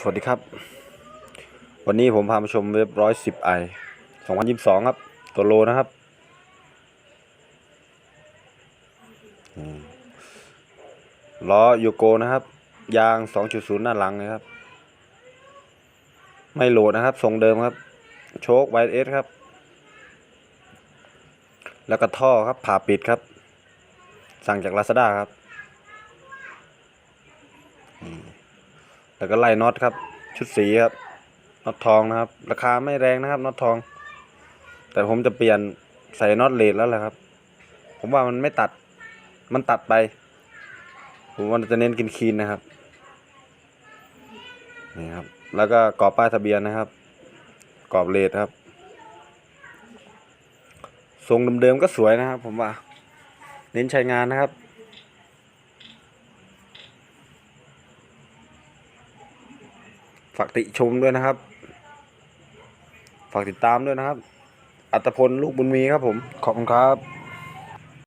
สวัสดีครับ วันนี้ผมพามาชมเว็บร้อยสิบไอสองพันยี่สิบสองครับ ตัวโลนะครับ ล้อโยโกนะครับ ยางสองจุดศูนย์หน้าหลังนะครับ ไม่โหลดนะครับ ทรงเดิมครับ โชคไวเอสครับ แล้วก็ท่อครับผ่าปิดครับ สั่งจากลาซาด้าครับ แล้วก็ไล่น็อตครับ ชุดสีครับน็อตทองนะครับ ราคาไม่แรงนะครับน็อตทอง แต่ผมจะเปลี่ยนใส่น็อตเลดแล้วแหละครับ ผมว่ามันไม่ตัด มันตัดไป ผมว่าจะเน้นกินคีนนะครับนี่ครับ แล้วก็กรอบป้ายทะเบียนนะครับ กรอบเลดครับทรงเดิมๆก็สวยนะครับ ผมว่า เน้นใช้งานนะครับ ฝากติชมด้วยนะครับ ฝากติดตามด้วยนะครับ อัตพลลูกบุญมีครับผม ขอบคุณครับ